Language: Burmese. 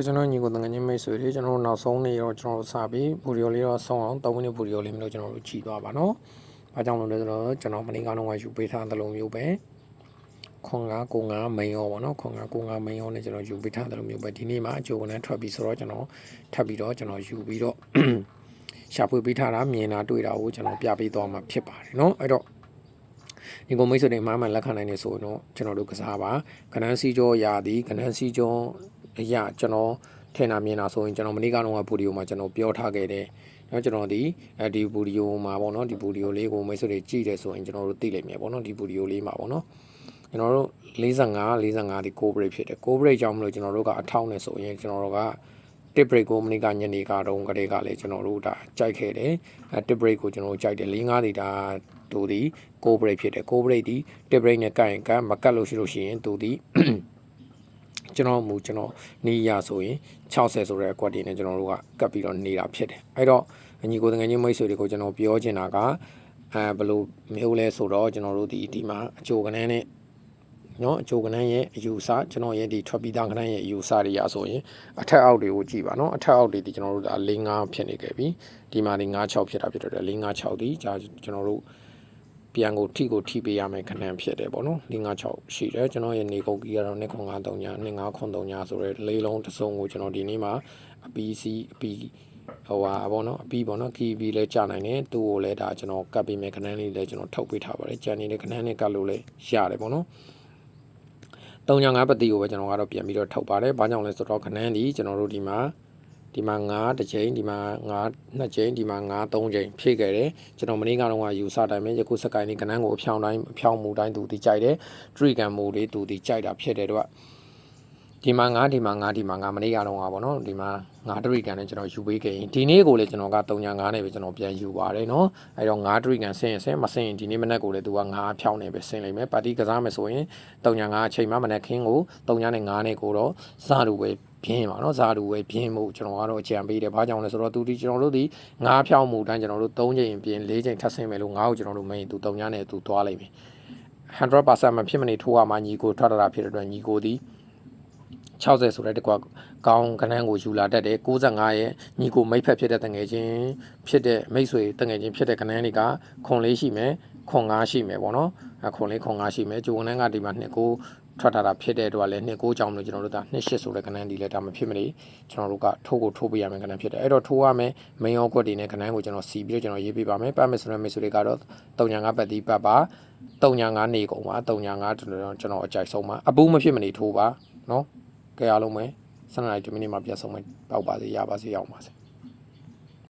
ကကျွန်တော်ညီကိုတငငချင်းမိတ်ဆွေတွေကျွန်တော်တို့နောက်ဆုံးနေ့တော့ကျွန်တော်တို့စပြီးဘူရီယိုလေးတော့ဆုံးအောင်3မိနစ်ဘူရီယိုလေးမျိုးကျွန်တော်တို့ကြည်သွားပါနော်။အားကြောင့်လို့လဲဆိုတော့ကျွန်တော်မနေ့ကတော့ယူပေးထားတဲ့လိုမျိုးပဲခွန်ကားကိုငါမိန်ရောပေါ့နော်ခွန်ကားကိုငါမိန်ရောနဲ့ကျွန်တော်ယူပေးထားတဲ့လိုမျိုးပဲဒီနေ့မှအကျိုးကလည်းထွက်ပြီးဆိုတော့ကျွန်တော်ထပ်ပြီးတော့ကျွန်တော်ယူပြီးတော့ရှာဖွေပေးထားတာမြင်တာတွေ့တာကိုကျွန်တော်ပြပေးသွားမှာဖြစ်ပါတယ်နော်အဲ့တော့ဒီကုံမိတ်ဆွေတွေမှာမှလက်ခံနိုင်နေဆိုရင်တော့ကျွန်တော်တို့ကစားပါကနန်းစီကျော်ရာသည်ကနန်းစီကျော် အရာကျွန်တော်ထင်တာမြင်တာဆိုရင်ကျွန်တော်မနေ့ကတော့ဗီဒီယိုမှာကျွန်တော်ပြောထားခဲ့တယ်။နော်ကျွန်တော်ဒီအဲဒီဗီဒီယိုမှာပေါ့နော်ဒီဗီဒီယိုလေးကိုမိတ်ဆွေတွေကြည့်တယ်ဆိုရင်ကျွန်တော်တို့သိလိမ့်မယ်ပေါ့နော်ဒီဗီဒီယိုလေးမှာပေါ့နော်။ကျွန်တော်တို့45 45ဒီ corporate ဖြစ်တယ် corporate ကြောင့်မလို့ကျွန်တော်တို့ကအထောက်နဲ့ဆိုရင်ကျွန်တော်တို့က tip break ကိုမနေ့ကညနေကတော့ကလေးကလည်းကျွန်တော်တို့ဒါကြိုက်ခဲ့တယ်အဲ tip break ကိုကျွန်တော်တို့ကြိုက်တယ်45ဒီဒါသူဒီ corporate ဖြစ်တယ် corporate ဒီ tip break နဲ့ကတ်ရင်ကတ်မကတ်လို့ရှိလို့ရှိရင်သူဒီ ကျွန်တော်မူကျွန်တော်နေရဆိုရင်60ဆိုတဲ့အကွက်တွေနဲ့ကျွန်တော်တို့ကကပ်ပြီးတော့နေတာဖြစ်တယ်အဲ့တော့အညီကိုတငယ်ချင်းမိတ်ဆွေတွေကိုကျွန်တော်ပြောချင်တာကအဲဘယ်လိုမျိုးလဲဆိုတော့ကျွန်တော်တို့ဒီဒီမှာအချိုကနန်းနဲ့နော်အချိုကနန်းရဲ့အယူဆကျွန်တော်ရဲ့ဒီထွက်ပြီးသားကနန်းရဲ့အယူဆတွေရဆိုရင်အထက်အောက်တွေကိုကြည့်ပါနော်အထက်အောက်တွေဒီကျွန်တော်တို့ဒါ၄၅ဖြစ်နေခဲ့ပြီဒီမှာဒီ၅6ဖြစ်တာဖြစ်တော့တယ်၄၅6ဒီကြာကျွန်တော်တို့ ပြန်ကိုထိကိုထိပေးရမယ်ခဏဖြစ်တယ်ပေါ့နော်556ရှိတယ်ကျွန်တော်ရဲ့နေကုတ်ကြီးကတော့2953ညာ2593ညာဆိုရဲလေးလုံးတစ်စုံကိုကျွန်တော်ဒီနေ့မှာအပီးစီအပီးဟိုဟာပေါ့နော်အပီးပေါ့နော်ကီဘီလဲကြာနိုင်တယ်သူ့ကိုလည်းဒါကျွန်တော်ကတ်ပေးမယ်ခဏလေးလည်းကျွန်တော်ထုတ်ပေးထားပါတယ်ကြံနေတဲ့ခဏနဲ့ကတ်လို့လည်းရတယ်ပေါ့နော်305ပတိကိုပဲကျွန်တော်ကတော့ပြန်ပြီးတော့ထုတ်ပါတယ်။ဘာကြောင့်လဲဆိုတော့ခဏန်းဒီကျွန်တော်တို့ဒီမှာ ဒီမှာ9တစ်ချိန်ဒီမှာ9နှစ်ချိန်ဒီမှာ9 3ချိန်ဖြည့်ခဲ့တယ်ကျွန်တော်မနေ့ကတော့ယူဆတိုင်းပဲယခုစကိုင်းလေးကနန်းကိုအဖြောင်းတိုင်းအဖြောင်းမူတိုင်းသူဒီကြိုက်တယ်ထရီကန်မူလေးသူဒီကြိုက်တာဖြစ်တယ်တော့ဒီမှာ9ဒီမှာ9ဒီမှာ9မနေ့ကတော့ကပေါ့နော်ဒီမှာ9ထရီကန်နဲ့ကျွန်တော်ယူပေးခဲ့ရင်ဒီနေ့ကိုလည်းကျွန်တော်က395နဲ့ပဲကျွန်တော်ပြန်ယူပါတယ်နော်အဲတော့9ထရီကန်ဆင်းရင်ဆင်းမဆင်းရင်ဒီနေ့မနေ့ကိုလည်းသူက9ဖြောင်းနေပဲဆင်းလိမ့်မယ်ပါတီကစားမယ်ဆိုရင်395အချိန်မှမနေ့ခင်းကို3နဲ့9နဲ့ကိုတော့စတူပဲ ပြင်းပါနော်ဇာလူပဲပြင်းမှုကျွန်တော်ကတော့အကြံပေးတယ်ဘာကြောင့်လဲဆိုတော့သူဒီကျွန်တော်တို့ဒီငါးဖြောင်းမှုတိုင်းကျွန်တော်တို့၃ချိန်ပြင်း၄ချိန်ထပ်ဆင်းမယ်လို့ငါ့ကိုကျွန်တော်တို့မင်းသူတုံညာနဲ့သူသွားလိုက်ပြီ100%မဖြစ်မနေထိုးရမှာညီကိုထွက်တာဖြစ်တဲ့အတွက်ညီကိုဒီ60ဆိုတဲ့တကွာကောင်းကနန်းကိုယူလာတတ်တယ်65ရဲ့ညီကိုမိတ်ဖက်ဖြစ်တဲ့တငယ်ချင်းဖြစ်တဲ့မိတ်ဆွေတငယ်ချင်းဖြစ်တဲ့ကနန်းတွေကခွန်လေးရှိမယ် ခွန်5ရှိမယ်ပေါ့နော်အခွန်လေးခွန်5ရှိမယ်ဂျိုဝန်နန်းကဒီမှာနှစ်ကိုထွက်ထားတာဖြစ်တဲ့အတွက်လည်းနှစ်ကိုကြောင်လို့ကျွန်တော်တို့ကနှစ်ရှစ်ဆိုတဲ့ကဏ္ဍဒီလည်းဒါမဖြစ်မနေကျွန်တော်တို့ကထိုးကိုထိုးပေးရမယ်ကဏ္ဍဖြစ်တယ်အဲ့တော့ထိုးရမယ် main ရောကွက်တွေနဲ့ကဏ္ဍကိုကျွန်တော်စီပြီးတော့ကျွန်တော်ရေးပေးပါမယ်ပတ်မယ်ဆိုတဲ့မိတ်ဆွေတွေကတော့3ညာ5ပတ်တီးပတ်ပါ3ညာ5နေကုန်ပါ3ညာ5ကျွန်တော်ကျွန်တော်အကြိုက်ဆုံးပါအပူးမဖြစ်မနေထိုးပါနော်ကြရအောင်မယ်12နာရီ10မိနစ်မှာပြန်ဆုံးမယ်ပေါက်ပါစေရပါစေရအောင်ပါစေ